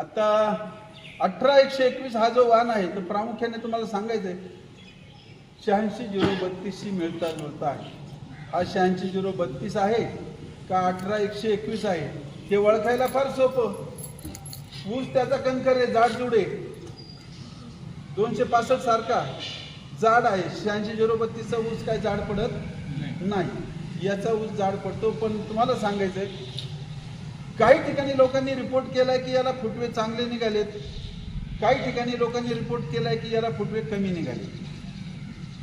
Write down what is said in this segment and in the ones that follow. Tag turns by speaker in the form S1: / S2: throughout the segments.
S1: आता अठरा एकशे एकवीस हा जो वाहन आहे तर प्रामुख्याने तुम्हाला सांगायचं आहे शहाऐंशी झिरो बत्तीसशी मिळता जुळता आहे. हा शहाऐंशी झिरो बत्तीस आहे का अठरा एकशे एकवीस आहे ते ओळखायला फार सोपं. ऊस त्याचा कंकर आहे जाड जुडे. दोनशे पासष्ट सारखा जाड आहे. शहाऐंशी झिरो बत्तीसचा ऊस काय जाड पडत नाही. याचा ऊस जाड पडतो पण तुम्हाला सांगायचं आहे काही ठिकाणी लोकांनी रिपोर्ट केलाय की याला फुटवे चांगले निघालेत. काही ठिकाणी लोकांनी रिपोर्ट केलाय की याला फुटवे कमी निघाले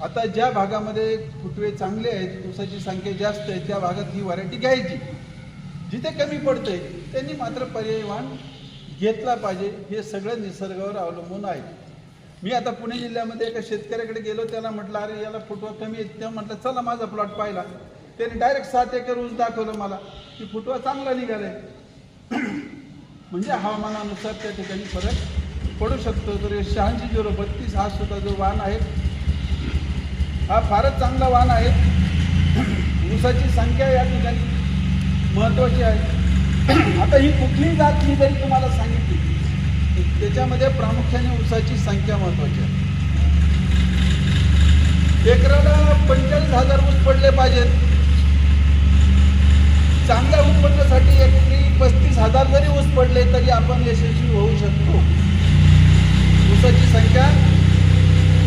S1: आता ज्या भागामध्ये फुटवे चांगले आहेत ऊसाची संख्या जास्त आहे त्या भागात ही व्हरायटी घ्यायची. जिथे कमी पडते त्यांनी मात्र पर्यायवान घेतला पाहिजे. हे सगळं निसर्गावर अवलंबून आहे. मी आता पुणे जिल्ह्यामध्ये एका शेतकऱ्याकडे गेलो त्याला म्हटलं अरे याला फुटवा कमी आहे तेव्हा म्हटलं चला माझा प्लॉट पाहिला. त्याने डायरेक्ट सात एकर ऊस दाखवलं मला की फुटवा चांगला निघालाय. म्हणजे हवामानानुसार त्या ठिकाणी फरक पडू शकतो. तर शहाऐंशी झिरो बत्तीस हा सुद्धा जो वाहन आहे हा फारच चांगला वाहन आहे. ऊसाची संख्या या ठिकाणी महत्त्वाची आहे. आता ही कुठली जात मी जरी तुम्हाला सांगितली त्याच्यामध्ये प्रामुख्याने ऊसाची संख्या महत्त्वाची आहे. एकराला पंचेचाळीस हजार ऊस पडले पाहिजेत. चांगल्या उत्पन्नासाठी एकरी पस्तीस हजार जरी ऊस पडले तरी आपण यशस्वी होऊ शकतो. ऊसाची संख्या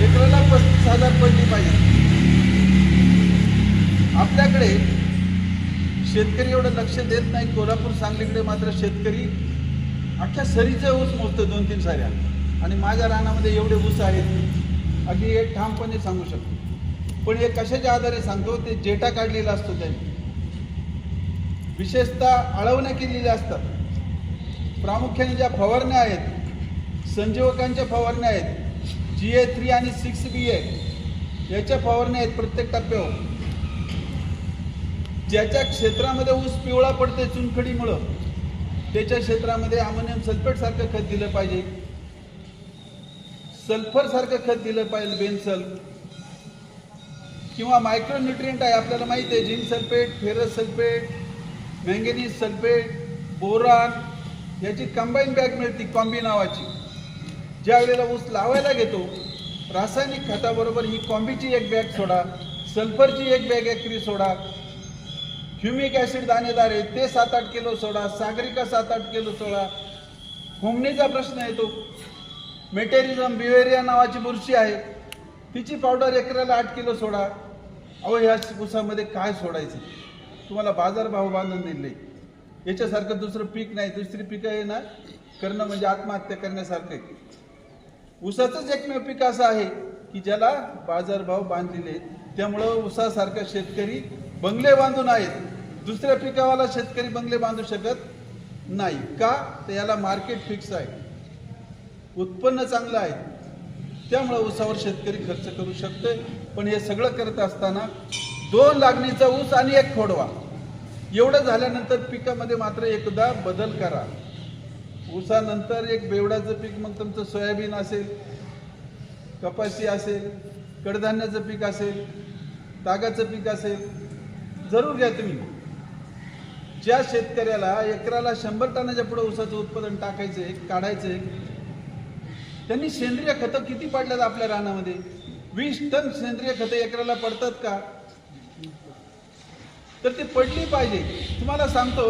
S1: एकराला पस्तीस हजार पडली पाहिजे. आपल्याकडे शेतकरी एवढं लक्ष देत नाही. कोल्हापूर सांगलीकडे मात्र शेतकरी अख्ख्या सरीचे ऊस मोजतो दोन तीन साऱ्या. आणि माझ्या रानामध्ये एवढे ऊस आहेत अगदी एक ठामपणे सांगू शकतो. पण हे कशाच्या आधारे सांगतो? ते जेटा काढलेला असतो त्यांनी. विशेषतः अळवण्या केलेल्या असतात. प्रामुख्याने ज्या फवारण्या आहेत संजीवकांच्या फवारण्या आहेत जी ए थ्री आणि सिक्स बी ए याच्या फवारण्या आहेत प्रत्येक टप्प्यावर. ज्याच्या क्षेत्रामध्ये ऊस पिवळा पडते चुनखडीमुळं त्याच्या क्षेत्रामध्ये अमोनियम सल्फेटसारखं खत दिलं पाहिजे. सल्फरसारखं खत दिलं पाहिजे बेनसल किंवा मायक्रोन्युट्रियंट आहे आपल्याला माहिती आहे zinc sulphate ferrous sulphate manganese sulphate boron याची कंबाईन बॅग मिळते कॉम्बी नावाची. ज्या वेळेला ऊस लावायला घेतो रासायनिक खताबरोबर ही कॉम्बीची एक बॅग सोडा सल्फरची एक बॅग एकरी सोडा ह्युमिक ॲसिड दाणेदार आहे ते सात आठ किलो सोडा सागरिका सात आठ किलो सोडा. होमणीचा प्रश्न येतो. मेटेरिझम बिवेरिया नावाची बुरशी आहे. तिची पावडर एकराला आठ किलो सोडा. अहो ह्या ऊसामध्ये काय सोडायचं? तुम्हाला बाजारभाव बांधून दिले. याच्यासारखं दुसरं पीक नाही दुसरी पिकं आहे ना करणं म्हणजे आत्महत्या करण्यासारखं आहे. ऊसाचंच एकमेव पीक असं आहे की ज्याला बाजारभाव बांधलेले आहेत. त्यामुळं ऊसासारखा शेतकरी बंगले बांधून आहेत. दुसऱ्या पिकावाला शेतकरी बंगले बांधू शकत नाही का? तर याला मार्केट फिक्स आहे. उत्पन्न चांगलं आहे. त्यामुळं ऊसावर शेतकरी खर्च करू शकतोय. पण हे सगळं करत असताना दोन लागणीचा ऊस आणि एक खोडवा. एवढं झाल्यानंतर पिकामध्ये मात्र एकदा बदल करा. ऊसानंतर एक बेवडाचं पीक मग तुमचं सोयाबीन असेल कपाशी असेल कडधान्याचं पीक असेल तागाचं पीक असेल जरूर घ्या तुम्ही. ज्या शेतकऱ्याला एकराला शंभर टनाच्या पुढे ऊसाचं उत्पादन टाकायचं आहे काढायचं आहे त्यांनी सेंद्रिय खतं किती पाडल्यात आपल्या रानामध्ये? वीस टन सेंद्रिय खतं एकराला पडतात का? तर ती पडली पाहिजे. तुम्हाला सांगतो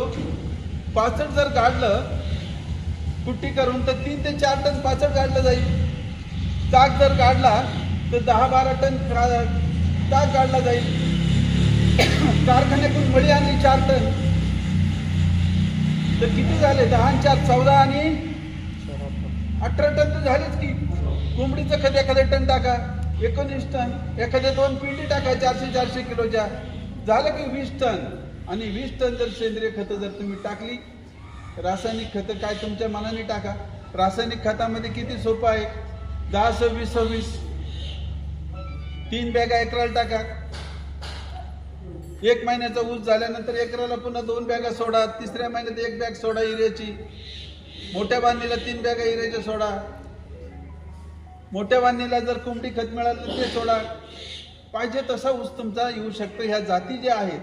S1: पाचट जर काढलं कुट्टी करून तर तीन ते चार टन पाचट काढलं जाईल. ताक जर काढला तर दहा बारा टन ताक काढला जाईल. कारखान्यातून मळी आणली चार टन. तर किती झाले? दहा आणि चार चौदा आणि अठरा टन तर झालेच की. कोंबडीचं खत एखादे टन टाका. एकोणीस टन. एखाद्या दोन पिंडी टाका चारशे चारशे किलोच्या. झालं की वीस टन. आणि वीस टन जर सेंद्रिय खतं जर तुम्ही टाकली रासायनिक खतं काय तुमच्या मनाने टाका. रासायनिक खतामध्ये किती सोपं आहे? दहा सव्वीस सव्वीस. तीन बॅगा एकराला टाका. एक महिन्याचा ऊस झाल्यानंतर एकराला पुन्हा दोन बॅगा सोडा. तिसऱ्या महिन्यात एक बॅग सोडा युरियाची मोठ्या बांधणीला तीन बॅगा युरियाच्या सोडा. मोठ्या बांधणीला जर कोंबडी खत मिळालं तर ते सोडा. पाहिजे तसा ऊस तुमचा येऊ शकतो. ह्या जाती ज्या आहेत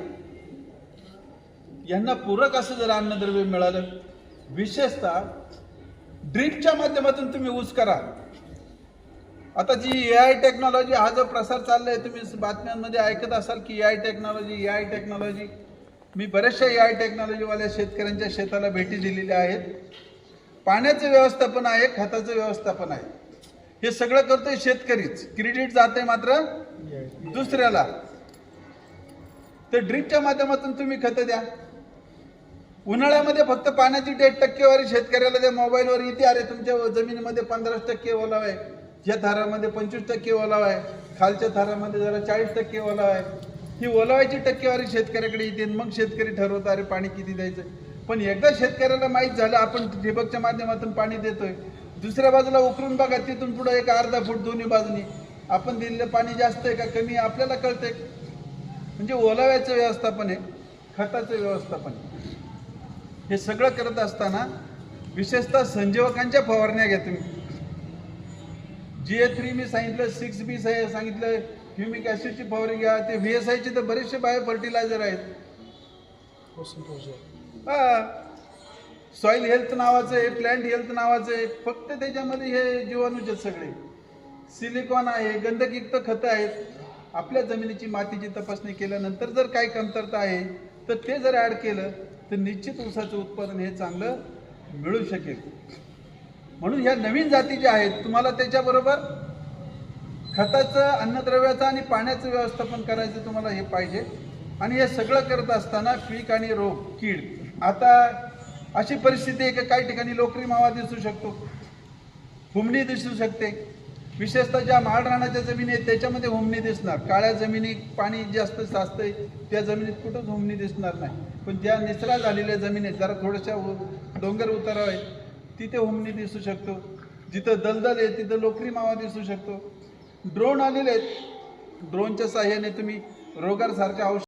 S1: यांना पूरक असं जर अन्नद्रव्य मिळालं विशेषतः ड्रिपच्या माध्यमातून तुम्ही ऊस करा. आता जी ए आय टेक्नॉलॉजी हा जो प्रसार चाललाय तुम्ही बातम्यांमध्ये ऐकत असाल की A I technology A I technology मी बऱ्याचशा ए आय टेक्नॉलॉजीवाल्या शेतकऱ्यांच्या शेताला भेटी दिलेल्या आहेत. पाण्याचं व्यवस्थापन आहे खताचं व्यवस्थापन आहे. हे सगळं करतोय शेतकरीच. क्रेडिट जाते मात्र दुसऱ्याला. तर ड्रिपच्या माध्यमातून तुम्ही खतं द्या. उन्हाळ्यामध्ये फक्त पाण्याची डेट टक्केवारी शेतकऱ्याला त्या मोबाईलवर येते अरे तुमच्या जमिनीमध्ये पंधरा टक्के ओलाव आहे. या थारामध्ये पंचवीस टक्के ओलाव आहे. खालच्या थारामध्ये जरा चाळीस टक्के ओलाव आहे. ही ओलावायची टक्केवारी शेतकऱ्याकडे येते मग शेतकरी ठरवतो अरे पाणी किती द्यायचं? पण एकदा शेतकऱ्याला माहीत झालं आपण ठिबकच्या माध्यमातून पाणी देतोय. दुसऱ्या बाजूला उकरून बघा तिथून पुढे एक अर्धा फूट दोन्ही बाजूनी. आपण दिलेलं पाणी जास्त आहे का कमी आपल्याला कळतंय. म्हणजे ओलाव्याचं व्यवस्थापन आहे खताचं व्यवस्थापन आहे. हे सगळं करत असताना विशेषतः संजीवकांच्या फवारण्या घ्या तुम्ही. जी ए थ्री मी सांगितलं सिक्स बी सांगितलं ह्युमिक ॲसिडची फवारणी घ्या. ते व्ही एस आयचे तर बरेचसे बायो फर्टिलायझर आहेत हा. सॉइल हेल्थ नावाचं आहे प्लॅन्ट हेल्थ नावाचं आहे. फक्त त्याच्यामध्ये हे जीवाणूचे सगळे. सिलिकॉन आहे गंधकयुक्त खतं आहेत. आपल्या जमिनीची मातीची तपासणी केल्यानंतर जर काही कमतरता आहे तर ते जर ॲड केलं तर निश्चित ऊसाचं उत्पादन हे चांगलं मिळू शकेल. म्हणून ह्या नवीन जाती ज्या आहेत तुम्हाला त्याच्याबरोबर खताचं अन्नद्रव्याचं आणि पाण्याचं व्यवस्थापन करायचं तुम्हाला हे पाहिजे. आणि हे सगळं करत असताना पीक आणि रोग कीड. आता अशी परिस्थिती आहे की काही ठिकाणी लोकरी मावा दिसू शकतो हुमणी दिसू शकते. विशेषतः ज्या माळरानाच्या जमिनी आहेत त्याच्यामध्ये हुमणी दिसणार. काळ्या जमिनी पाणी जास्त साचतंय त्या जमिनीत कुठंच हुमणी दिसणार नाही. पण ज्या निचरा झालेल्या जमिनी आहेत जरा थोड्याशा डोंगर उताराव आहेत तिथे हुमणी दिसू शकतो. जिथं दलदल आहे तिथं लोकरी मावा दिसू शकतो. ड्रोन आलेले आहेत. ड्रोनच्या साह्याने तुम्ही रोगासारख्या औषध